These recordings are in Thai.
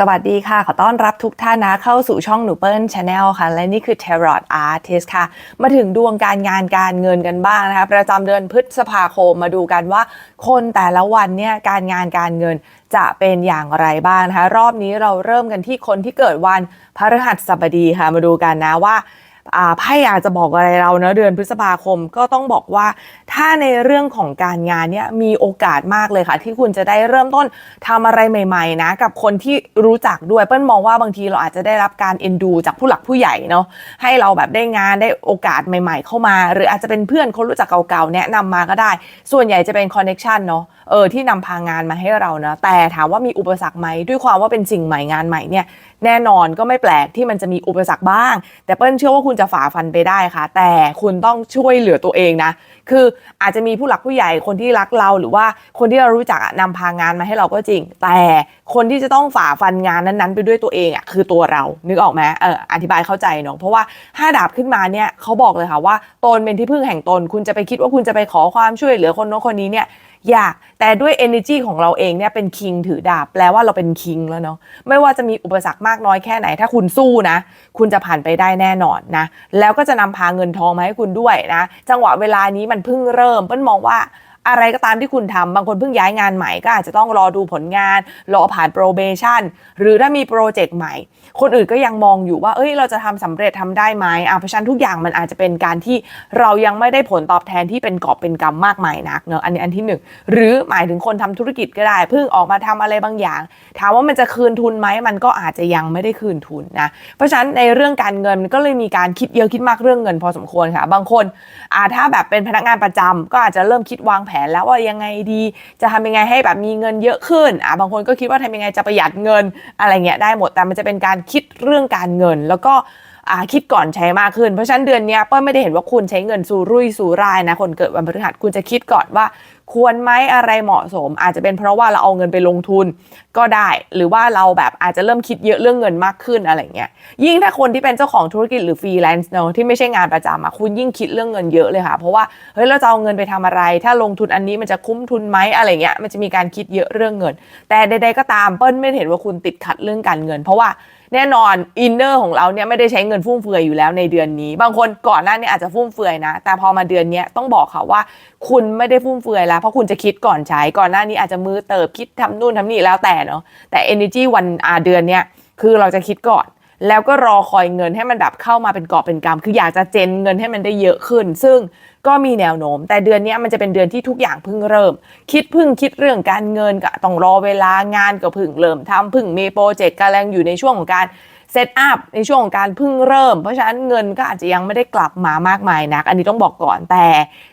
สวัสดีค่ะ ขอต้อนรับทุกท่านนะเข้าสู่ช่องหนูเปิลชาแนลค่ะ และนี่คือ Tarot Artist ค่ะ มาถึงดวงการงานการเงินกันบ้างนะคะ ประจำเดือนพฤษภาคมมาดูกันว่า คนแต่ละวันเนี่ยการงานการเงินจะเป็นอย่างไรบ้างนะคะ รอบนี้เราเริ่มกันที่คนที่เกิดวันพฤหัสบดีค่ะ มาดูกันนะว่า ไพ่อากจะบอกอะไรเราเนะเดือนพฤษภาคมก็ต้องบอกว่า ถ้าในเรื่องของการงานเนี่ยมีโอกาสมากเลยค่ะ ที่คุณจะได้เริ่มต้นทำอะไรใหม่ ๆ นะ กับคนที่รู้จักด้วยเปิ้ลมองว่าบางทีเราอาจจะได้รับการเอ็นดู จากผู้หลักผู้ใหญ่เนาะให้เราแบบได้งานได้โอกาสใหม่ ๆ เข้ามา หรืออาจจะเป็นเพื่อนคนรู้จักเก่าๆแนะนำมาก็ได้ ส่วนใหญ่จะเป็นคอนเน็ชันเนาะเออที่นำพางานมาให้เรานะแต่ถามว่ามีอุปสรรคไหมด้วยความว่าเป็นสิ่งใหม่งานใหม่เนี่ยแน่นอนก็ไม่แปลกที่มันจะมีอุปสรรคบ้าง แต่เปิ้ลเชื่อว่าคุณจะฝ่าฟันไปได้ค่ะ แต่คุณต้องช่วยเหลือตัวเองนะ คืออาจจะมีผู้หลักผู้ใหญ่คนที่รักเราหรือว่าคนที่เรารู้จักอะนำพางานมาให้เราก็จริง แต่ คนที่จะต้องฝ่าฟันงานนั้นๆ ไปด้วยตัวเองอะคือตัวเรา นึกออกไหมเอออธิบายเข้าใจเนาะเพราะว่าห้าดาบขึ้นมาเนี่ยเขาบอกเลยค่ะว่าตนเป็นที่พึ่งแห่งตน คุณจะไปคิดว่าคุณจะไปขอความช่วยเหลือคนโน้นคนนี้เนี่ยอยากแต่ด้วย energy ของเราเองเนี่ยเป็นคิงถือดาบแปลว่าเราเป็นคิงแล้วเนาะไม่ว่าจะมีอุปสรรคมากน้อยแค่ไหน ถ้าคุณสู้นะ คุณจะผ่านไปได้แน่นอนนะ แล้วก็จะนำพาเงินทองมาให้คุณด้วยนะ จังหวะเวลานี้มันเพิ่งเริ่มเปิ้ลมองว่า อะไรก็ตามที่คุณทำบางคนเพิ่งย้ายงานใหม่ก็อาจจะต้องรอดูผลงาน รอผ่าน probation หรือถ้ามีโปรเจกต์ใหม่ คนอื่นก็ยังมองอยู่ว่า เอ้ย เราจะทำสำเร็จทำได้ไหมอะเพราะฉะนั้นทุกอย่างมันอาจจะเป็นการที่เรายังไม่ได้ผลตอบแทนที่เป็นกอบเป็นกำมมากมายนักเนอะอันนี้อันที่หนึ่งหรือหมายถึงคนทำธุรกิจก็ได้เพิ่งออกมาทำอะไรบางอย่าง ถามว่ามันจะคืนทุนไหมมันก็อาจจะยังไม่ได้คืนทุนนะเพราะฉะนั้นในเรื่องการเงินก็เลยมีการคิดเยอะคิดมากเรื่องเงินพอสมควรค่ะ บางคนอ่าถ้าแบบเป็นพนักงานประจำก็อาจจะเริ่มคิดวางแผนแล้วว่ายังไงดี จะทำยังไงให้แบบมีเงินเยอะขึ้นอะบางคนก็คิดว่าทำยังไงจะประหยัดเงินอะไรเงี้ยได้หมดแต่มันจะเป็นการคิดเรื่องการเงิน แล้วก็คิดก่อนใช้มากขึ้น เพราะฉะนั้นเดือนนี้เปิ้ลไม่ได้เห็นว่าคุณใช้เงินสู่รุ่ยสู่ร่ายนะคนเกิดวันพฤหัสคุณจะคิดก่อนว่า ควรไหมอะไรเหมาะสม อาจจะเป็นเพราะว่าเราเอาเงินไปลงทุนก็ได้ หรือว่าเราแบบอาจจะเริ่มคิดเยอะเรื่องเงินมากขึ้นอะไรเงี้ยยิ่งถ้าคนที่เป็นเจ้าของธุรกิจหรือฟรีแลนซ์เนาะที่ไม่ใช่งานประจำอะคุณยิ่งคิดเรื่องเงินเยอะเลยค่ะ เพราะว่าเฮ้ยเราจะเอาเงินไปทำอะไร ถ้าลงทุนอันนี้มันจะคุ้มทุนไหมอะไรเงี้ยมันจะมีการคิดเยอะเรื่องเงิน แต่ใดๆก็ตามเปิ้ลไม่เห็นว่าคุณติดขัดเรื่องการเงิน เพราะว่า แน่นอนอินเนอร์ของเราเนี่ยไม่ได้ใช้เงินฟุ่มเฟือยอยู่แล้วในเดือนนี้ บางคนก่อนหน้านี้อาจจะฟุ่มเฟือยนะ แต่พอมาเดือนนี้ต้องบอกค่ะว่า คุณไม่ได้ฟุ่มเฟือยแล้ว เพราะคุณจะคิดก่อนใช้ก่อนหน้านี้อาจจะมือเติบคิดทำนู่นทำนี่แล้วแต่เนาะแต่ energy วันอาเดือนเนี้ยคือเราจะคิดก่อน แล้วก็รอคอยเงินให้มันแบบเข้ามาเป็นกอบเป็นกำคืออยากจะเจนเงินให้มันได้เยอะขึ้น ซึ่งก็มีแนวโน้ม แต่เดือนนี้มันจะเป็นเดือนที่ทุกอย่างเพิ่งเริ่ม คิดเพิ่งคิดเรื่องการเงินก็ต้องรอเวลางานก็เพิ่งเริ่มทำเพิ่งมีโปรเจกต์กำลังอยู่ในช่วงของการ เซตอัพในช่วงของการเพิ่งเริ่ม เพราะฉะนั้นเงินก็อาจจะยังไม่ได้กลับมามากมายนัก อันนี้ต้องบอกก่อนแต่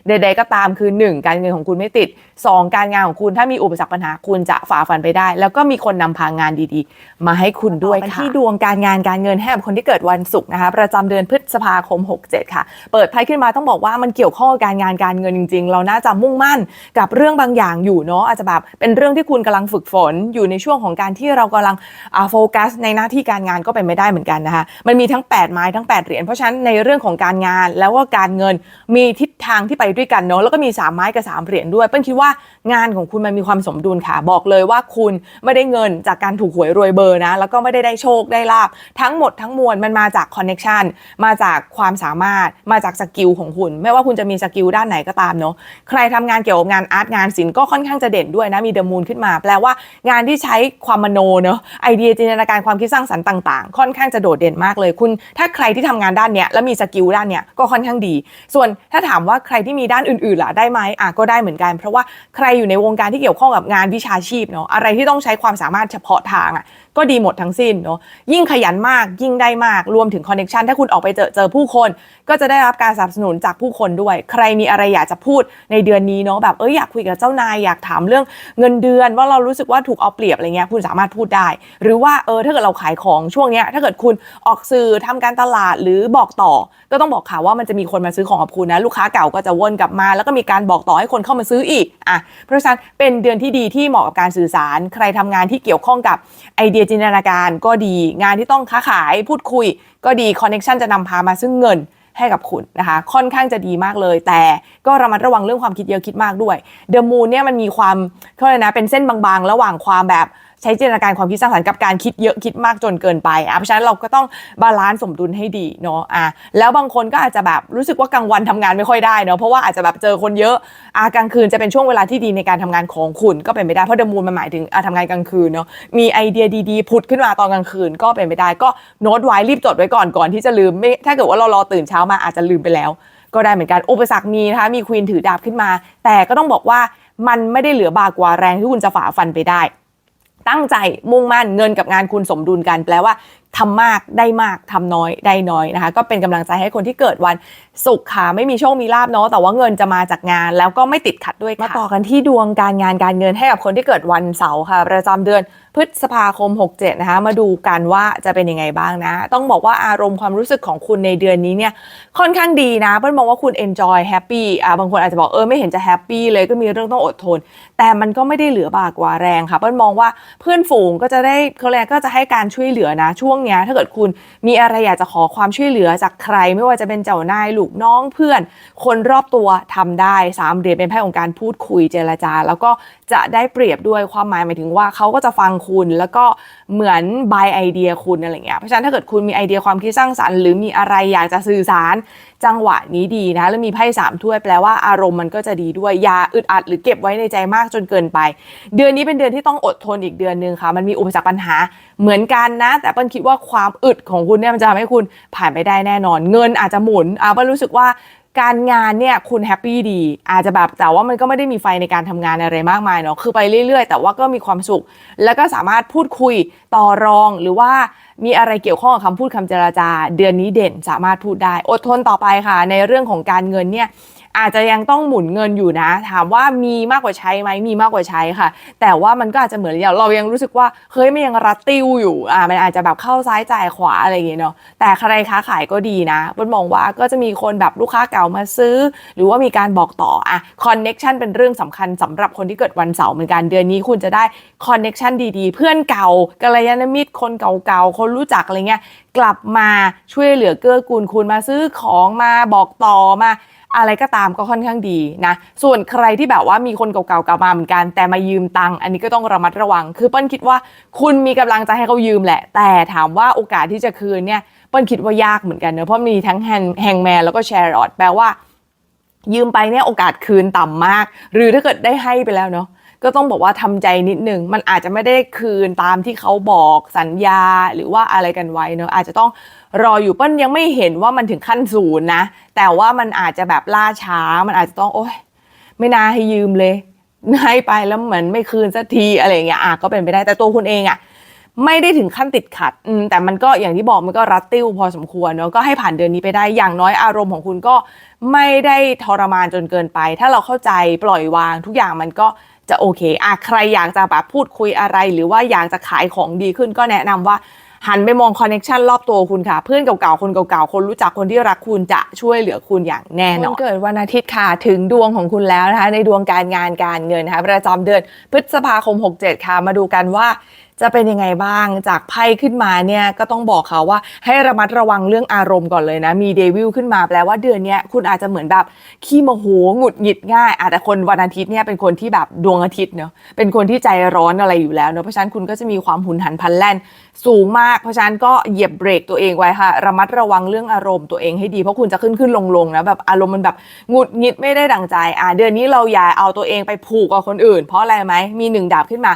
ใดๆก็ตามคือ 1 การเงินของคุณไม่ติด 2 การงานของคุณถ้ามีอุปสรรคปัญหาคุณจะฝ่าฟันไปได้ แล้วก็มีคนนำพางานดีๆ มาให้คุณด้วยค่ะที่ดวงการงานการเงินให้กับคนที่เกิดวันศุกร์นะคะประจำเดือนพฤษภาคม 67 ค่ะ เปิดไพ่ขึ้นมาต้องบอกว่ามันเกี่ยวข้องกับการงานการเงินจริง ๆ เราน่าจะมุ่งมั่นกับเรื่องบางอย่างอยู่เนาะอาจจะแบบเป็นเรื่องที่คุณกำลังฝึกฝนอยู่ในช่วงของการที่เรากำลังอ่าโฟกัสในหน้าที่การงานก็เป็นไม่ได้เหมือนกันนะคะมันมีทั้ง 8 ไม้ทั้ง 8 เหรียญเพราะฉะนั้นในเรื่องของการงานแล้วก็การเงินมีทิศทางที่ไปด้วยกันเนาะแล้วก็มี 3 ไม้กับ 3 เหรียญด้วย เปิ้ลคิดว่างานของคุณมันมีความสมดุลค่ะ บอกเลยว่าคุณไม่ได้เงินจากการถูกหวยรวยเบอร์นะ แล้วก็ไม่ได้ได้โชคได้ลาบทั้งหมดทั้งมวลมันมาจากคอนเน็ชันมาจากความสามารถมาจากสกิลของคุณ ไม่ว่าคุณจะมีสกิลด้านไหนก็ตามเนาะใครทำงานเกี่ยวกับงานอาร์ตงานศิลป์ก็ค่อนข้างจะเด่นด้วยนะมีเดอะมูนขึ้นมา แปลว่างานที่ใช้ความมโนเนาะไอเดียจินตนาการความคิดสร้างสรรค์ต่างๆค่อนข้างจะโดดเด่นมากเลยคุณ ถ้าใครที่ทำงานด้านเนี้ยแล้วมีสกิลด้านเนี้ยก็ค่อนข้างดี ส่วนถ้าถามว่าใครที่มีด้านอื่นๆล่ะได้ไหมอะก็ได้เหมือนกัน เพราะว่าใครอยู่ในวงการที่เกี่ยวข้องกับงานวิชาชีพเนาะอะไรที่ต้องใช้ความสามารถเฉพาะทางอะ ก็ดีหมดทั้งสิ้นเนาะยิ่งขยันมากยิ่งได้มากรวมถึงคอนเน็ชันถ้าคุณออกไปเจอเจอผู้คน ก็จะได้รับการสนับสนุนจากผู้คนด้วย ใครมีอะไรอยากจะพูดในเดือนนี้เนาะแบบเอ้ยอยากคุยกับเจ้านายอยากถามเรื่องเงินเดือน ว่าเรารู้สึกว่าถูกเอาเปรียบอะไรเงี้ยคุณสามารถพูดได้ หรือว่าเออถ้าเกิดเราขายของช่วงเนี้ยถ้าเกิดคุณออกสื่อทำการตลาดหรือบอกต่อ ก็ต้องบอกค่ะว่ามันจะมีคนมาซื้อของกับคุณนะลูกค้าเก่าก็จะวนกลับมา แล้วก็มีการบอกต่อให้คนเข้ามาซื้ออีกอะเพราะฉะนั้นเป็นเดือนที่ดีที่เหมาะกับการสื่อสาร ใครทำงานที่เกี่ยวข้องกับไอเดียจินตนาการก็ดี งานที่ต้องค้าขายพูดคุย ก็ดีคอนเน็ชันจะนำพามาซึ่งเงินให้กับคุณนะคะ ค่อนข้างจะดีมากเลย แต่ก็ระมัดระวังเรื่องความคิดเยอะคิดมากด้วยเดอะมูนเนี่ยมันมีความเขาเลยกนะเป็นเส้นบางๆ ระหว่างความแบบ ใช้จินตนาการความคิดสร้างสรรค์กับการคิดเยอะคิดมากจนเกินไปอะเพราะฉะนั้นเราก็ต้องบาลานซ์สมดุลให้ดีเนาะอะแล้วบางคนก็อาจจะแบบรู้สึกว่ากลางวันทำงานไม่ค่อยได้เนาะเพราะว่าอาจจะแบบเจอคนเยอะอะกลางคืนจะเป็นช่วงเวลาที่ดีในการทำงานของคุณก็เป็นไปได้เพราะเดมูลมันหมายถึงอะทำงานกลางคืนเนาะมีไอเดียดีๆผุดขึ้นมาตอนกลางคืนก็เป็นไปได้ก็โน้ตไว้รีบจดไว้ก่อนก่อนที่จะลืมไม่ถ้าเกิดว่าเรารอตื่นเช้ามาอาจจะลืมไปแล้ว ก็ได้เหมือนกันอุปสรรคมีนะคะมีควีนถือดาบขึ้นมา แต่ก็ต้องบอกว่ามันไม่ได้เหลือบากกว่าแรงที่คุณจะฝ่าฟันไปได้ ตั้งใจมุ่งมั่นเงินกับงานคุณสมดุลกันแปลว่าทำมากได้มากทำน้อยได้น้อยนะคะ ก็เป็นกำลังใจให้คนที่เกิดวันศุกร์ค่ะ ไม่มีโชคมีลาบเนาะแต่ว่าเงินจะมาจากงาน แล้วก็ไม่ติดขัดด้วยค่ะมาต่อกันที่ดวงการงานการเงินให้กับคนที่เกิดวันเสาร์ค่ะ ประจำเดือนพฤษภาคม 67 นะคะ มาดูกันว่าจะเป็นยังไงบ้างนะ ต้องบอกว่าอารมณ์ความรู้สึกของคุณในเดือนนี้เนี่ยค่อนข้างดีนะเปิ้ลมองว่าคุณ enjoy happy อ่าบางคนอาจจะบอกเออไม่เห็นจะ happy เลยก็มีเรื่องต้องอดทน แต่มันก็ไม่ได้เหลือบากกว่าแรงค่ะเปิ้ลมองว่าเพื่อนฝูงก็จะได้เขาเรียกก็จะให้การช่วยเหลือนะช่วงเนี้ยถ้าเกิดคุณมีอะไรอยากจะขอความช่วยเหลือจากใคร ไม่ว่าจะเป็นเจ้านายลูกน้องเพื่อน คนรอบตัวทำได้สามเหรียญเป็นไพ่ของการพูดคุยเจรจา แล้วก็จะได้เปรียบด้วยความหมายหมายถึงว่าเขาก็จะฟังคุณแล้วก็เหมือนบายไอเดียคุณอะไรเงี้ยเพราะฉะนั้นถ้าเกิดคุณมีไอเดียความคิดสร้างสรรค์หรือมีอะไรอยากจะสื่อสารจังหวะนี้ดีนะแล้วมีไพ่สามถ้วยแปลว่าอารมณ์มันก็จะดีด้วยยาอึดอัดหรือเก็บไว้ในใจมากจนเกินไป เดือนนี้เป็นเดือนที่ต้องอดทนอีกเดือนหนึ่งค่ะ มันมีอุปสรรคปัญหาเหมือนกันนะ แต่เปิ้ลคิดว่าความอึดของคุณเนี่ยมันจะทำให้คุณผ่านไปได้แน่นอน เงินอาจจะหมุนอ่าเปิ้ลรู้สึกว่า การงานเนี่ยคุณแฮปปี้ดี อาจจะแบบแต่ว่ามันก็ไม่ได้มีไฟในการทำงานอะไรมากมายเนาะคือไปเรื่อยๆ แต่ว่าก็มีความสุข แล้วก็สามารถพูดคุยต่อรองหรือว่ามีอะไรเกี่ยวข้องกับคำพูดคำเจราจา เดือนนี้เด่นสามารถพูดได้ อดทนต่อไปค่ะ ในเรื่องของการเงินเนี่ย อาจจะยังต้องหมุนเงินอยู่นะ ถามว่ามีมากกว่าใช้ไหมมีมากกว่าใช้ค่ะ แต่ว่ามันก็อาจจะเหมือนเรายังรู้สึกว่าเฮ้ยมันยังรัดติวอยู่อ่ามันอาจจะแบบเข้าซ้ายจ่ายขวาอะไรอย่างเงี้ยเนาะแต่ใครค้าขายก็ดีนะเปิ้ลมองว่าก็จะมีคนแบบลูกค้าเก่ามาซื้อ หรือว่ามีการบอกต่ออะคอนเน็ชันเป็นเรื่องสำคัญสำหรับคนที่เกิดวันเสาร์เหมือนกันเดือนนี้คุณจะได้คอนเน็ชันดีๆ เพื่อนเก่ากัลยาณมิตรคนเก่าๆคนรู้จักอะไรเงี้ยกลับมาช่วยเหลือเกื้อกูลคุณมาซื้อของมาบอกต่อมา อะไรก็ตามก็ค่อนข้างดีนะ ส่วนใครที่แบบว่ามีคนเก่าๆกลับมาเหมือนกัน แต่มายืมตังค์อันนี้ก็ต้องระมัดระวัง คือเปิ้ลคิดว่าคุณมีกำลังใจให้เขายืมแหละ แต่ถามว่าโอกาสที่จะคืนเนี่ยเปิ้ลคิดว่ายากเหมือนกันเนอะเพราะมีทั้งแฮงแมนแล้วก็แชร์รอดแปลว่า ยืมไปเนี่ยโอกาสคืนต่ำมาก หรือถ้าเกิดได้ให้ไปแล้วเนาะ ก็ต้องบอกว่าทำใจนิดนึง มันอาจจะไม่ได้คืนตามที่เขาบอกสัญญาหรือว่าอะไรกันไว้เนาะอาจจะต้องรออยู่เปิ้ลยังไม่เห็นว่ามันถึงขั้นศูนย์นะ แต่ว่ามันอาจจะแบบล่าช้า มันอาจจะต้องโอ๊ยไม่น่าให้ยืมเลยให้ไปแล้วเหมือนไม่คืนสักทีอะไรเงี้ยอะก็เป็นไปได้แต่ตัวคุณเองอะไม่ได้ถึงขั้นติดขัดแต่มันก็อย่างที่บอกมันก็รัดติ้วพอสมควรเนาะก็ให้ผ่านเดือนนี้ไปได้อย่างน้อยอารมณ์ของคุณก็ไม่ได้ทรมานจนเกินไป ถ้าเราเข้าใจปล่อยวางทุกอย่างมันก็ จะโอเคอะใครอยากจะแบบพูดคุยอะไร หรือว่าอยากจะขายของดีขึ้นก็แนะนำว่าหันไปมองคอนเน็ชันรอบตัวคุณค่ะ เพื่อนเก่าๆ คนเก่าๆ คนรู้จักคนที่รักคุณจะช่วยเหลือคุณอย่างแน่นอนเกิดวันอาทิตย์ค่ะ ถึงดวงของคุณแล้วนะคะ ในดวงการงานการเงินนะคะประจำเดือนพฤษภาคม 67 ค่ะ มาดูกันว่า จะเป็นยังไงบ้างจากไพ่ขึ้นมาเนี่ยก็ต้องบอกเขาว่าให้ระมัดระวังเรื่องอารมณ์ก่อนเลยนะ มีเดวิลขึ้นมาแปลว่าเดือนนี้คุณอาจจะเหมือนแบบขี้โมโหหงุดหงิดง่าย อาจจะคนวันอาทิตย์เนี่ยเป็นคนที่แบบดวงอาทิตย์เนาะเป็นคนที่ใจร้อนอะไรอยู่แล้วเนาะเพราะฉะนั้นคุณก็จะมีความหุนหันพลันแล่นสูงมาก เพราะฉะนั้นก็เหยียบเบรกตัวเองไว้ค่ะ ระมัดระวังเรื่องอารมณ์ตัวเองให้ดีเพราะคุณจะขึ้นขึ้นลงลงนะแบบอารมณ์มันแบบหงุดหงิดไม่ได้ดังใจอ่าเดือนนี้เราอย่าเอาตัวเองไปผูกกับคนอื่น เพราะอะไรไหมมีหนึ่งดาบขึ้นมา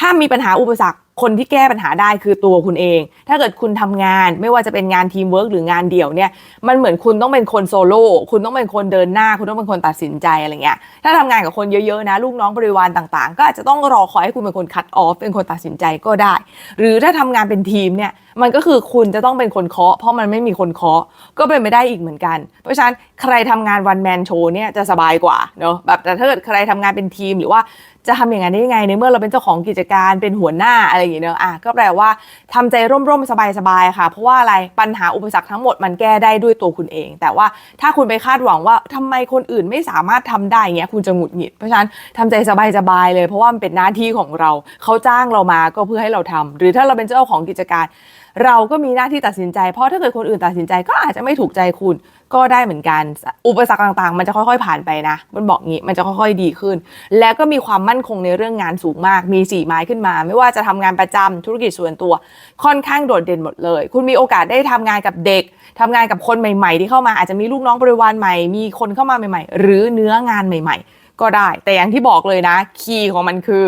ถ้ามีปัญหาอุปสรรค คนที่แก้ปัญหาได้คือตัวคุณเอง ถ้าเกิดคุณทำงานไม่ว่าจะเป็นงานทีมเวิร์กหรืองานเดี่ยวเนี่ยมันเหมือนคุณต้องเป็นคนโซโล่คุณต้องเป็นคนเดินหน้า คุณต้องเป็นคนตัดสินใจอะไรเงี้ยถ้าทำงานกับคนเยอะๆนะ ลูกน้องบริวารต่างๆ ก็อาจจะต้องรอคอยให้คุณเป็นคนคัดออฟเป็นคนตัดสินใจก็ได้ หรือถ้าทำงานเป็นทีมเนี่ยมันก็คือคุณจะต้องเป็นคนเคาะ เพราะมันไม่มีคนเคาะก็เป็นไปได้อีกเหมือนกัน เพราะฉะนั้นใครทำงานวันแมนโชว์เนี่ยจะสบายกว่าเนาะแบบแต่ถ้าเกิดใครทำงานเป็นทีมหรือว่าจะทำอย่างนั้นได้ยังไงในเมื่อเราเป็นเจ้าของกิจการเป็นหัวหน้าอะไรอย่างเงี้เนอะอะก็แปลว่าทำใจร่มๆสบายๆค่ะ เพราะว่าอะไรปัญหาอุปสรรคทั้งหมดมันแก้ได้ด้วยตัวคุณเอง แต่ว่าถ้าคุณไปคาดหวังว่าทำไมคนอื่นไม่สามารถทำได้เงี้ยคุณจะหงุดหงิดเพราะฉะนั้นทำใจสบายๆเลย เพราะว่ามันเป็นหน้าที่ของเราเขาจ้างเรามาก็เพื่อให้เราทำหรือถ้าเราเป็นเจ้าของกิจการ เราก็มีหน้าที่ตัดสินใจ เพราะถ้าเกิดคนอื่นตัดสินใจก็อาจจะไม่ถูกใจคุณ ก็ได้เหมือนกัน อุปสรรคต่างๆ มันจะค่อยๆผ่านไปนะ มันบอกงี้มันจะค่อยๆดีขึ้น แล้วก็มีความมั่นคงในเรื่องงานสูงมาก มีสี่ไม้ขึ้นมา ไม่ว่าจะทำงานประจำธุรกิจส่วนตัว ค่อนข้างโดดเด่นหมดเลย คุณมีโอกาสได้ทำงานกับเด็กทำงานกับคนใหม่ๆ ที่เข้ามาอาจจะมีลูกน้องบริวารใหม่ มีคนเข้ามาใหม่ ๆ หรือเนื้องานใหม่ ๆ ก็ได้ แต่อย่างที่บอกเลยนะ คีย์ของมันคือ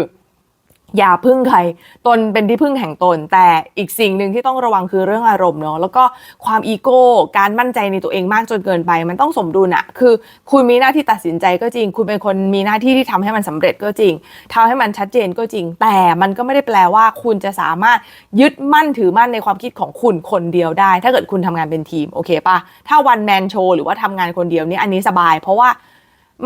อย่าพึ่งใคร ตนเป็นที่พึ่งแห่งตน แต่อีกสิ่งหนึ่งที่ต้องระวังคือเรื่องอารมณ์เนาะ แล้วก็ความอีโก้ การมั่นใจในตัวเองมากจนเกินไป มันต้องสมดุลอะคือ คุณมีหน้าที่ตัดสินใจก็จริง คุณเป็นคนมีหน้าที่ที่ทำให้มันสำเร็จก็จริงทำให้มันชัดเจนก็จริง แต่มันก็ไม่ได้แปลว่า คุณจะสามารถยึดมั่นถือมั่นในความคิดของคุณคนเดียวได้ ถ้าเกิดคุณทำงานเป็นทีม โอเคปะถ้าวันแมนโชหรือว่าทำงานคนเดียวนี่อันนี้สบาย เพราะว่า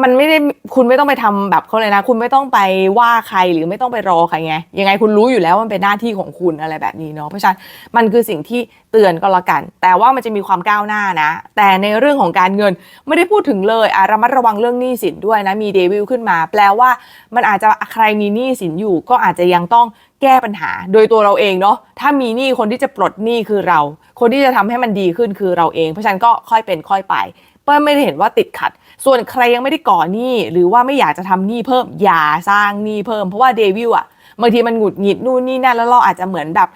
มันไม่ได้คุณไม่ต้องไปทำแบบเขาเลยนะ คุณไม่ต้องไปว่าใครหรือไม่ต้องไปรอใครไงยังไงคุณรู้อยู่แล้วมันเป็นหน้าที่ของคุณอะไรแบบนี้เนาะเพราะฉะนั้นมันคือสิ่งที่เตือนก็แล้วกัน แต่ว่ามันจะมีความก้าวหน้านะ แต่ในเรื่องของการเงินไม่ได้พูดถึงเลยอะระมัดระวังเรื่องหนี้สินด้วยนะมีเดวิลขึ้นมา แปลว่ามันอาจจะใครมีหนี้สินอยู่ ก็อาจจะยังต้องแก้ปัญหา โดยตัวเราเองเนาะถ้ามีหนี้คนที่จะปลดหนี้คือเรา คนที่จะทำให้มันดีขึ้นคือเราเอง เพราะฉะนั้นก็ค่อยเป็นค่อยไปเปิ้ลไม่ได้เห็นว่าติดขัด ส่วนใครยังไม่ได้ก่อหนี้หรือว่าไม่อยากจะทำหนี้เพิ่มอย่าสร้างหนี้เพิ่มเพราะว่าเดวิลอะบางทีมันหงุดหงิดนู่นนี่นั่นแล้วเราอาจจะเหมือนแบบ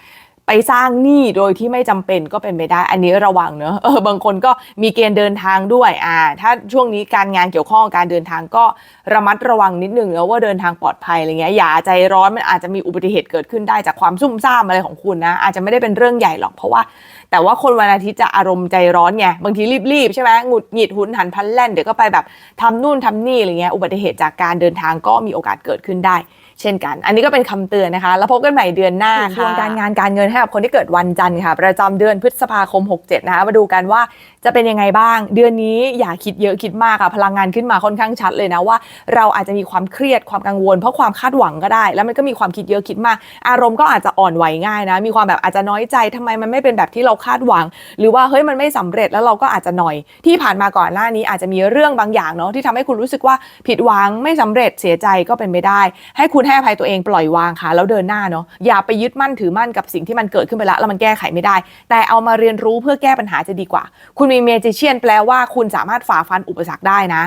ไปสร้างหนี้โดยที่ไม่จำเป็นก็เป็นไปได้ อันนี้ระวังเนอะเออบางคนก็มีเกณฑ์เดินทางด้วยอ่าถ้าช่วงนี้การงานเกี่ยวข้องกับการเดินทางก็ระมัดระวังนิดนึงนะว่าเดินทางปลอดภัยอะไรเงี้ยอย่าใจร้อนมันอาจจะมีอุบัติเหตุเกิดขึ้นได้จากความซุ่มซ่ามอะไรของคุณนะ อาจจะไม่ได้เป็นเรื่องใหญ่หรอกเพราะว่า แต่ว่าคนวันอาทิตย์จะอารมณ์ใจร้อนไงบางทีรีบๆใช่ไหมหงุดหงิดหุนหันพลันแล่นเดี๋ยวก็ไปแบบทำนู่นทำนี่อะไรเงี้ยอุบัติเหตุจากการเดินทางก็มีโอกาสเกิดขึ้นได้ เช่นกัน อันนี้ก็เป็นคำเตือนนะคะ แล้วพบกันใหม่เดือนหน้าค่ะดวงการงานการเงินให้กับคนที่เกิดวันจันทร์ค่ะ ประจำเดือนพฤษภาคม 67 นะคะ มาดูกันว่าจะเป็นยังไงบ้าง เดือนนี้อย่าคิดเยอะคิดมากค่ะพลังงานขึ้นมาค่อนข้างชัดเลยนะว่า เราอาจจะมีความเครียดความกังวล เพราะความคาดหวังก็ได้ แล้วมันก็มีความคิดเยอะคิดมาก อารมณ์ก็อาจจะอ่อนไหวง่ายนะ มีความแบบอาจจะน้อยใจทำไมมันไม่เป็นแบบที่เราคาดหวัง หรือว่าเฮ้ยมันไม่สำเร็จแล้วเราก็อาจจะหน่อย ที่ผ่านมาก่อนหน้านี้อาจจะมีเรื่องบางอย่างเนาะที่ทำให้คุณรู้สึกว่าผิดหวังไม่สำเร็จเสียใจก็เป็นไม่ได้ ให้คุณให้อภัยตัวเองปล่อยวางค่ะแล้วเดินหน้าเนาะอย่าไปยึดมั่นถือมั่นกับสิ่งที่มันเกิดขึ้นไปแล้วแล้วมันแก้ไขไม่ได้ แต่เอามาเรียนรู้เพื่อแก้ปัญหาจะดีกว่า คุณมีีเมจิเชียนแปลว่าคุณสามารถฝ่าฟันอุปสรรคได้นะ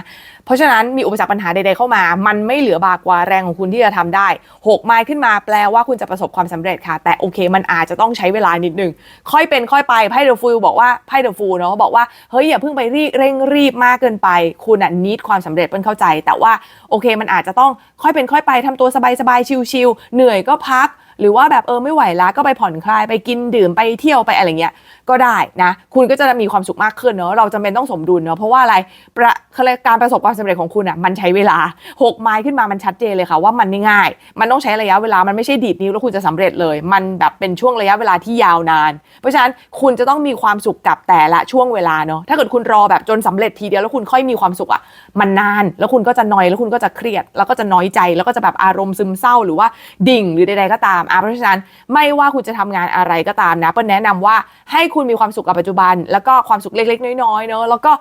เพราะฉะนั้นมีอุปสรรคปัญหาใดๆเข้ามา มันไม่เหลือบากว่าแรงของคุณที่จะทำได้หกไม้ขึ้นมาแปลว่าคุณจะประสบความสำเร็จค่ะ แต่โอเค มันอาจจะต้องใช้เวลานิดนึง ค่อยเป็นค่อยไปไพ่เดอะฟูลบอกว่าไพ่เดอะฟูลเนาะบอกว่าเฮ้ยอย่าเพิ่งไปรีเร่งรีบมากเกินไป คุณอะนิดความสำเร็จเปิ้ลเข้าใจ แต่ว่าโอเค มันอาจจะต้องค่อยเป็นค่อยไปทำตัวสบายๆชิลๆเหนื่อยก็พัก หรือว่าแบบเออไม่ไหวละก็ไปผ่อนคลายไปกินดื่มไปเที่ยวไปอะไรเงี้ยก็ได้นะคุณก็จะมีความสุขมากขึ้นเนาะเราจำเป็นต้องสมดุลเนาะเพราะว่าอะไรประการประสบความสำเร็จของคุณอะมันใช้เวลาหกไม้ขึ้นมามันชัดเจนเลยค่ะว่ามันไม่ง่าย มันต้องใช้ระยะเวลามันไม่ใช่ดีดนิ้วแล้วคุณจะสำเร็จเลย มันแบบเป็นช่วงระยะเวลาที่ยาวนาน เพราะฉะนั้นคุณจะต้องมีความสุขกับแต่ละช่วงเวลาเนาะถ้าเกิดคุณรอแบบจนสำเร็จทีเดียวแล้วคุณค่อยมีความสุขอะมันนาน แล้วคุณก็จะนอยแล้วคุณก็จะเครียด แล้วก็จะน้อยใจแล้วก็จะแบบอารมณ์ซึมเศร้าหรือว่าดิ่งหรือใดๆก็ตามอะเพราะฉะนั้นไม่ว่าคุณจะทำงานอะไรก็ตามนะเปิ้ลแนะนำว่าให้คุณมีความสุขกับปัจจุบัน แล้วก็ความสุขเล็กๆ น้อยๆเนอะแล้วก็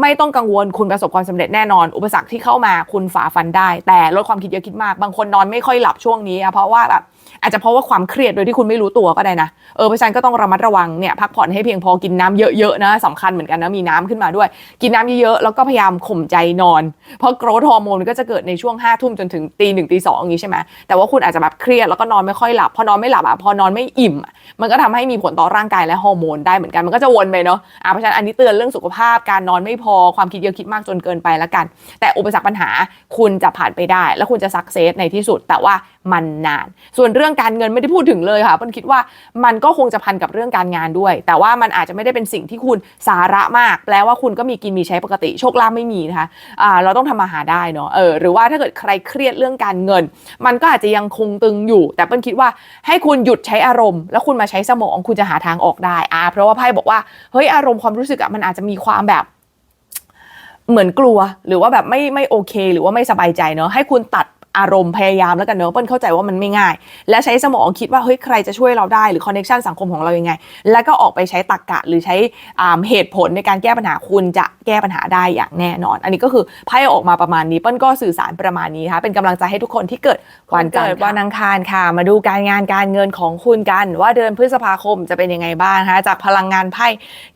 ไม่ต้องกังวลคุณประสบความสำเร็จแน่นอน อุปสรรคที่เข้ามาคุณฝ่าฟันได้ แต่ลดความคิดเยอะคิดมาก บางคนนอนไม่ค่อยหลับช่วงนี้อะเพราะว่าแบบ อาจจะเพราะว่าความเครียดโดยที่คุณไม่รู้ตัวก็ได้นะเออเพราะฉะนั้นก็ต้องระมัดระวังเนี่ยพักผ่อนให้เพียงพอกินน้ำเยอะๆนะสำคัญเหมือนกันนะมีน้ำขึ้นมาด้วย กินน้ำเยอะๆแล้วก็พยายามข่มใจนอน เพราะโกรทฮอร์โมนก็จะเกิดในช่วงห้าทุ่มจนถึงตีหนึ่งตีสองอย่างนี้ใช่ไหมแต่ว่าคุณอาจจะแบบเครียดแล้วก็นอนไม่ค่อยหลับพอนอนไม่หลับอะพอนอนไม่อิ่ม มันก็ทำให้มีผลต่อร่างกายและฮอร์โมนได้เหมือนกันมันก็จะวนไปเนาะอะเพราะฉะนั้นอันนี้เตือนเรื่องสุขภาพการนอนไม่พอความคิดเยอะคิดมากจนเกินไปแล้วกัน แต่อุปสรรคปัญหาคุณจะผ่านไปได้ แล้วคุณจะสักเซสในที่สุดแต่ว่ามันนาน ส่วนเรื่องการเงินไม่ได้พูดถึงเลยค่ะเปิ้ลคิดว่ามันก็คงจะพันกับเรื่องการงานด้วย แต่ว่ามันอาจจะไม่ได้เป็นสิ่งที่คุณสาระมาก แปลว่าคุณก็มีกินมีใช้ปกติโชคลาภไม่มีนะคะอ่าเราต้องทำมาหาได้เนาะเออหรือว่าถ้าเกิดใครเครียดเรื่องการเงิน มันก็อาจจะยังคงตึงอยู่ แต่เปิ้ลคิดว่าให้คุณหยุดใช้อารมณ์ แล้วคุณมาใช้สมองคุณจะหาทางออกได้อ่าเพราะว่าไพ่บอกว่าเฮ้ยอารมณ์ความรู้สึกอะมันอาจจะมีความแบบเหมือนกลัวหรือว่าแบบไม่ไม่โอเค หรือว่าไม่สบายใจเนาะให้คุณตัด อารมณ์พยายามแล้วกันเนอะเปิ้ลเข้าใจว่ามันไม่ง่าย และใช้สมองคิดว่าเฮ้ยใครจะช่วยเราได้หรือคอนเนคชันสังคมของเรายังไง แล้วก็ออกไปใช้ตรรกกะหรือใช้อ่าเหตุผลในการแก้ปัญหาคุณจะแก้ปัญหาได้อย่างแน่นอน อันนี้ก็คือไพ่ออกมาประมาณนี้เปิ้ลก็สื่อสารประมาณนี้นะคะเป็นกำลังใจให้ทุกคนที่เกิดวันจันทร์วันอังคารค่ะ มาดูการงานการเงินของคุณกัน ว่าเดือนพฤษภาคมจะเป็นยังไงบ้างนะคะจากพลังงานไพ่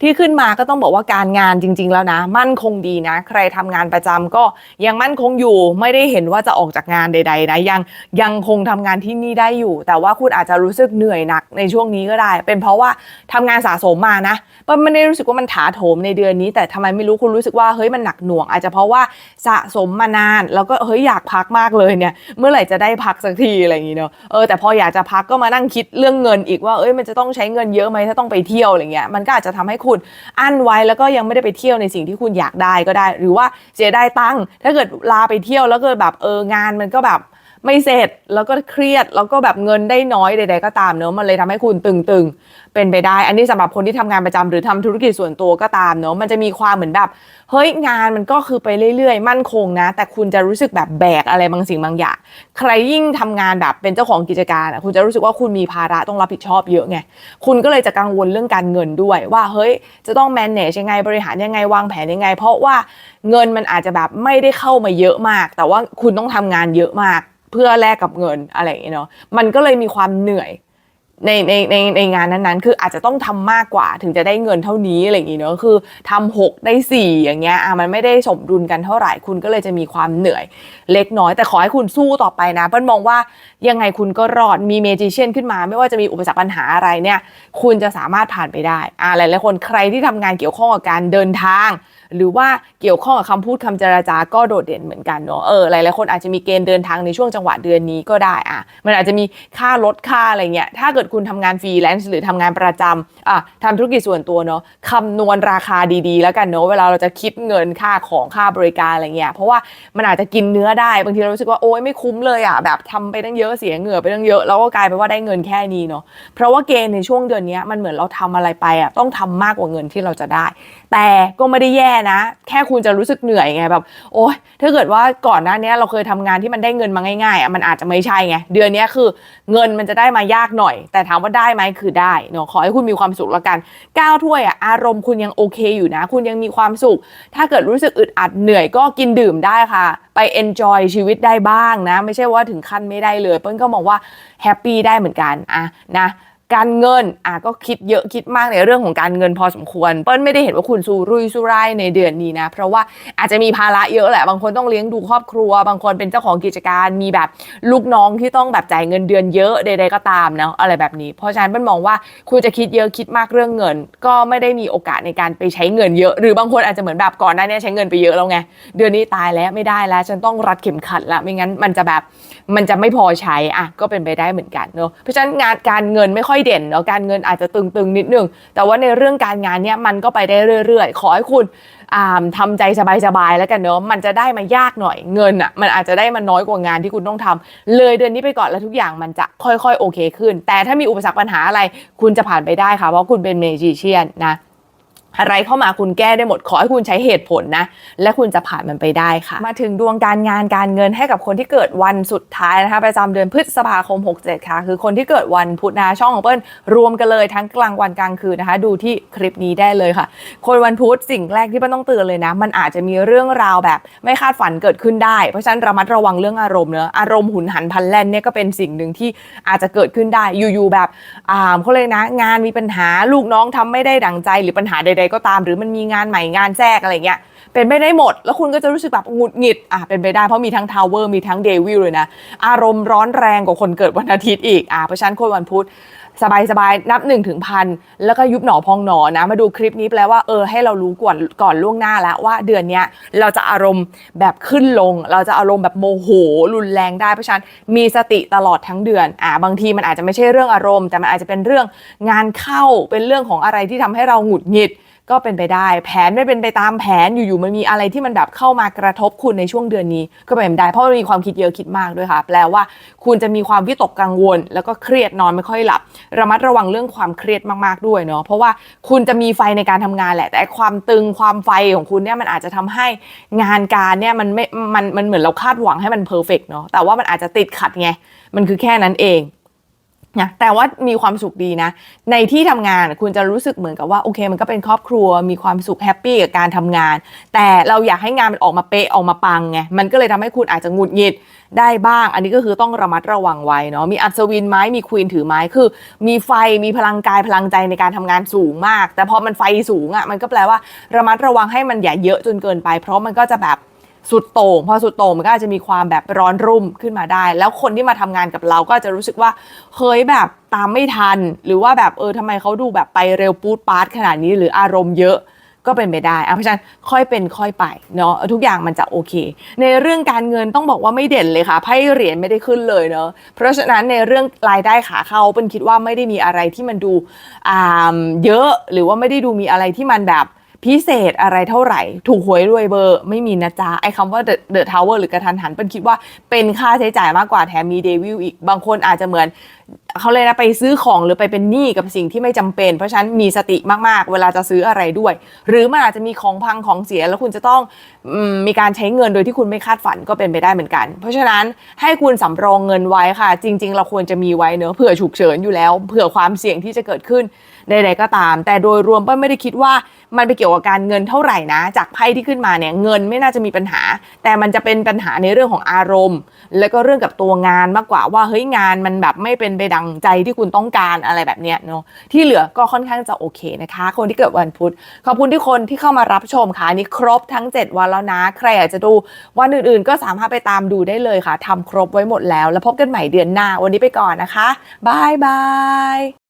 ที่ขึ้นมาก็ต้องบอกว่าการงานจริง ๆ แล้วนะ มั่นคงดีนะ ใครทำงานประจำก็ยังมั่นคงอยู่ไม่ได้เห็นว่าจะออกจากงานใด ๆ นะยังยังคงทำงานที่นี่ได้อยู่ แต่ว่าคุณอาจจะรู้สึกเหนื่อยหนักในช่วงนี้ก็ได้ เป็นเพราะว่าทำงานสะสมมานะเปิ้ลไม่ได้รู้สึกว่ามันถาโถมในเดือนนี้ แต่ทำไมไม่รู้คุณรู้สึกว่าเฮ้ยมันหนักหน่วง อาจจะเพราะว่าสะสมมานาน แล้วก็เฮ้ยอยากพักมากเลยเนี่ยเมื่อไหร่จะได้พักสักทีอะไรอย่างงี้เนาะเออแต่พออยากจะพักก็มานั่งคิดเรื่องเงินอีกว่าเอ้ยมันจะต้องใช้เงินเยอะไหมถ้าต้องไปเที่ยวอะไรเงี้ยมันก็อาจจะทำให้คุณอั้นไว้แล้วก็ยังไม่ได้ไปเที่ยวในสิ่งที่คุณอยากได้ก็ได้ หรือว่าเสียดายตังค์ถ้าเกิดลาไปเที่ยวแล้วเกิดแบบเอองานมันกแบบ ไม่เสร็จแล้วก็เครียดแล้วก็แบบเงินได้น้อยใด ๆ ก็ตามเนอะมันเลยทำให้คุณตึงๆ เป็นไปได้ อันนี้สำหรับคนที่ทำงานประจำหรือทำธุรกิจส่วนตัวก็ตามเนอะมันจะมีความเหมือนแบบเฮ้ยงานมันก็คือไปเรื่อยๆ มั่นคงนะ แต่คุณจะรู้สึกแบบแบกอะไรบางสิ่งบางอย่าง ใครยิ่งทำงานแบบเป็นเจ้าของกิจการอะคุณจะรู้สึกว่าคุณมีภาระต้องรับผิดชอบเยอะไงคุณก็เลยจะกังวลเรื่องการเงินด้วย ว่าเฮ้ยจะต้อง manage ยังไงบริหารยังไงวางแผนยังไง เพราะว่าเงินมันอาจจะแบบไม่ได้เข้ามาเยอะมาก แต่ว่าคุณต้องทำงานเยอะมาก พื่อแลกกับเงินอะไรอย่างเงี้ยเนาะมันก็เลยมีความเหนื่อยในในในในงานนั้นๆ คืออาจจะต้องทำมากกว่าถึงจะได้เงินเท่านี้อะไรอย่างเงี้ยเนาะคือทำหกได้สี่อย่างเงี้ยอะมันไม่ได้สมดุลกันเท่าไหร่คุณก็เลยจะมีความเหนื่อย เล็กน้อยแต่ขอให้คุณสู้ต่อไปนะเปิ้ลมองว่ายังไงคุณก็รอดมีเมจิเชียนขึ้นมา ไม่ว่าจะมีอุปสรรคปัญหาอะไรเนี่ย คุณจะสามารถผ่านไปได้อะหลายๆคนใครที่ทำงานเกี่ยวข้องกับการเดินทาง หรือว่าเกี่ยวข้องกับคำพูดคำเจราจาก็โดดเด่นเหมือนกันเนาะเออหลายๆคนอาจจะมีเกณฑ์เดินทางในช่วงจังหวะเดือนนี้ก็ได้อะมันอาจจะมีค่ารถค่าอะไรเงี้ยถ้าเกิดคุณทำงานฟรีแลนซ์หรือทำงานประจำอะทำธุรกิจส่วนตัวเนาะคำนวณราคาดีๆ แล้วกันเนาะเวลาเราจะคิดเงินค่าของค่าบริการอะไรเงี้ยเพราะว่ามันอาจจะกินเนื้อได้บางทีเรารู้สึกว่าโอ๊ยไม่คุ้มเลยอะแบบทำไปตั้งเยอะเสียเหงื่อไปตั้งเยอะแล้วก็กลายเป็นว่าได้เงินแค่นี้เนาะเพราะว่าเกณฑ์ในช่วงเดือนนี้มันเหมือนเราทำอะไรไปอะต้องทำมากกว่าเงินที่เราจะได้ แต่ก็ไม่ได้แย่นะ แค่คุณจะรู้สึกเหนื่อยไงแบบ โอ๊ยถ้าเกิดว่าก่อนหน้านี้เราเคยทำงานที่มันได้เงินมาง่ายๆอะมันอาจจะไม่ใช่ไงเดือนนี้คือเงินมันจะได้มายากหน่อย แต่ถามว่าได้ไหมคือได้เนาะขอให้คุณมีความสุขละกันก้าวถ้วยอะอารมณ์คุณยังโอเคอยู่นะ คุณยังมีความสุข ถ้าเกิดรู้สึกอึดอัดเหนื่อยก็กินดื่มได้ค่ะ ไป enjoy ชีวิตได้บ้างนะ ไม่ใช่ว่าถึงขั้นไม่ได้เลยเปิ้ลก็มองว่าแฮปปี้ได้เหมือนกันอะนะ การเงินอะก็คิดเยอะคิดมากในเรื่องของการเงินพอสมควร เปิ้ลไม่ได้เห็นว่าคุณสู้รุ่ยสู้ร่ายในเดือนนี้นะ เพราะว่าอาจจะมีภาระเยอะแหละ บางคนต้องเลี้ยงดูครอบครัว บางคนเป็นเจ้าของกิจการ มีแบบลูกน้องที่ต้องแบบจ่ายเงินเดือนเยอะใดๆก็ตามนะอะไรแบบนี้ เพราะฉะนั้นเปิ้ลมองว่าคุณจะคิดเยอะคิดมากเรื่องเงิน ก็ไม่ได้มีโอกาสในการไปใช้เงินเยอะ หรือบางคนอาจจะเหมือนแบบก่อนหน้านี้ใช้เงินไปเยอะแล้วไงเดือนนี้ตายแล้วไม่ได้แล้ว ฉันต้องรัดเข็มขัดละไม่งั้นมันจะแบบมันจะไม่พอใช้อะก็เป็นไปได้เหมือนกันเนาะเพราะฉะนั้นงานการเงินไม่ค่อยเด่นเนาะการเงินอาจจะตึงๆนิดนึง แต่ว่าในเรื่องการงานเนี่ยมันก็ไปได้เรื่อยๆ ขอให้คุณอ่าทำใจสบายๆแล้วกันเนาะมันจะได้มายากหน่อยเงินอะมันอาจจะได้มันน้อยกว่างานที่คุณต้องทำเลยเดือนนี้ไปก่อนแล้วทุกอย่างมันจะค่อยๆโอเคขึ้น แต่ถ้ามีอุปสรรคปัญหาอะไร คุณจะผ่านไปได้ค่ะเพราะคุณเป็นเมจิเชียนนะ อะไรเข้ามาคุณแก้ได้หมดขอให้คุณใช้เหตุผลนะ และคุณจะผ่านมันไปได้ค่ะ มาถึงดวงการงานการเงินให้กับคนที่เกิดวันสุดท้ายนะคะประจำเดือนพฤษภาคม 67 ค่ะ คือคนที่เกิดวันพุธนะช่องของเปิ้ลรวมกันเลยทั้งกลางวันกลางคืนนะคะ ดูที่คลิปนี้ได้เลยค่ะ คนวันพุธสิ่งแรกที่เปิ้ลต้องเตือนเลยนะ มันอาจจะมีเรื่องราวแบบไม่คาดฝันเกิดขึ้นได้ เพราะฉะนั้นระมัดระวังเรื่องอารมณ์เนอะอารมณ์หุนหันพันแล่นเนี่ยก็เป็นสิ่งหนึ่งที่อาจจะเกิดขึ้นได้อยู่ๆแบบอ่าเขาเลยนะ งานมีปัญหาลูกน้องทำไม่ได้ดังใจหรือปัญหาใดๆก็ตาม หรือมันมีงานใหม่งานแทรกอะไรเงี้ยเป็นไปได้หมด แล้วคุณก็จะรู้สึกแบบหงุดหงิดอะเป็นไปได้เพราะมีทั้งทาวเวอร์มีทั้งเดวิลเลยนะ อารมณ์ร้อนแรงกว่าคนเกิดวันอาทิตย์อีกอะเพราะฉะนั้นคนวันพุธสบายสบายๆนับ1นถึงพันแล้วก็ยุบหนอพองหนอนะ มาดูคลิปนี้แปลว่าเออให้เรารู้ก่อนก่อนล่วงหน้าแล้วว่าเดือนนี้เราจะอารมณ์แบบขึ้นลง เราจะอารมณ์แบบโมโหรุนแรงได้เพราะฉะนั้นมีสติตลอดทั้งเดือนอ่าบางทีมันอาจจะไม่ใช่เรื่องอารมณ์ แต่มันอาจจะเป็นเรื่องงานเข้าเป็นเรื่องของอะไรที่ทำให้เราหงุดหงิด ก็เป็นไปได้แผนไม่เป็นไปตามแผนอยู่ๆมันมีอะไรที่มันแบบเข้ามากระทบคุณในช่วงเดือนนี้ ก็เป็นไปได้เพราะมันมีความคิดเยอะคิดมากด้วยค่ะ แปลว่าคุณจะมีความวิตกกังวล แล้วก็เครียดนอนไม่ค่อยหลับ ระมัดระวังเรื่องความเครียดมากๆด้วยเนาะเพราะว่าคุณจะมีไฟในการทำงานแหละ แต่ความตึงความไฟของคุณเนี่ยมันอาจจะทำให้งานการเนี่ยมันไม่มันมันเหมือนเราคาดหวังให้มันเพอร์เฟกเนาะแต่ว่ามันอาจจะติดขัดไงมันคือแค่นั้นเอง นะแต่ว่ามีความสุขดีนะ ในที่ทำงานคุณจะรู้สึกเหมือนกับว่าโอเค มันก็เป็นครอบครัวมีความสุขแฮปปี้กับการทำงาน แต่เราอยากให้งานมันออกมาเป๊ะออกมาปังไงมันก็เลยทำให้คุณอาจจะหงุดหงิดได้บ้าง อันนี้ก็คือต้องระมัดระวังไว้เนาะมีอัศวินไม้มีควีนถือไม้คือ มีไฟมีพลังกายพลังใจในการทำงานสูงมาก แต่พอมันไฟสูงอะ่ะมันก็แปลว่าระมัดระวังให้มันอย่าเยอะจนเกินไป เพราะมันก็จะแบบ สุดโต่งพอสุดโต่งมันก็อาจจะมีความแบบร้อนรุ่มขึ้นมาได้ แล้วคนที่มาทำงานกับเราก็จะรู้สึกว่าเฮ้ยแบบตามไม่ทัน หรือว่าแบบเออทำไมเขาดูแบบไปเร็วปูดปาร์ตขนาดนี้หรืออารมณ์เยอะก็เป็นไปได้อะเพราะฉะนั้นค่อยเป็นค่อยไปเนาะทุกอย่างมันจะโอเค ในเรื่องการเงินต้องบอกว่าไม่เด่นเลยค่ะไพ่เหรียญไม่ได้ขึ้นเลยเนาะเพราะฉะนั้นในเรื่องรายได้ขาเข้าเป็นคิดว่าไม่ได้มีอะไรที่มันดูอ่าเยอะหรือว่าไม่ได้ดูมีอะไรที่มันแบบ พิเศษอะไรเท่าไหร่ ถูกหวยรวยเบอร์ไม่มีนะจ๊ะ ไอ้คำว่าเดอะทาวเวอร์หรือกระทันหันเป็นคิดว่าเป็นค่าใช้จ่ายมากกว่าแถมมีเดวิลอีก บางคนอาจจะเหมือน เขาเลยนะไปซื้อของหรือไปเป็นหนี้กับสิ่งที่ไม่จำเป็น เพราะฉะนั้นมีสติมากๆ เวลาจะซื้ออะไรด้วย หรือมันอาจจะมีของพังของเสียแล้วคุณจะต้องมีการใช้เงินโดยที่คุณไม่คาดฝันก็เป็นไปได้เหมือนกัน เพราะฉะนั้นให้คุณสำรองเงินไว้ค่ะ จริง ๆ เราควรจะมีไว้เนอะเผื่อฉุกเฉินอยู่แล้ว เผื่อความเสี่ยงที่จะเกิดขึ้นใดๆก็ตาม แต่โดยรวมเป้ไม่ได้คิดว่ามันไปเกี่ยวกับการเงินเท่าไหร่นะ จากไพ่ที่ขึ้นมาเนี่ยเงินไม่น่าจะมีปัญหา แต่มันจะเป็นปัญหาในเรื่องของอารมณ์ แล้วก็เรื่องกับตัวงานมากกว่าว่าเฮ้ยงานมันแบบไม่เป็นไปดังใจที่คุณต้องการอะไรแบบเนี้ยเนาะที่เหลือก็ค่อนข้างจะโอเคนะคะ คนที่เกิดวันพุธขอบคุณที่คนที่เข้ามารับชมค่ะนี่ครบทั้ง 7 วันแล้วนะ ใครอยากจะดูวันอื่นๆ ก็สามารถไปตามดูได้เลยค่ะทำครบไว้หมดแล้ว แล้วพบกันใหม่เดือนหน้าวันนี้ไปก่อนนะคะบายบาย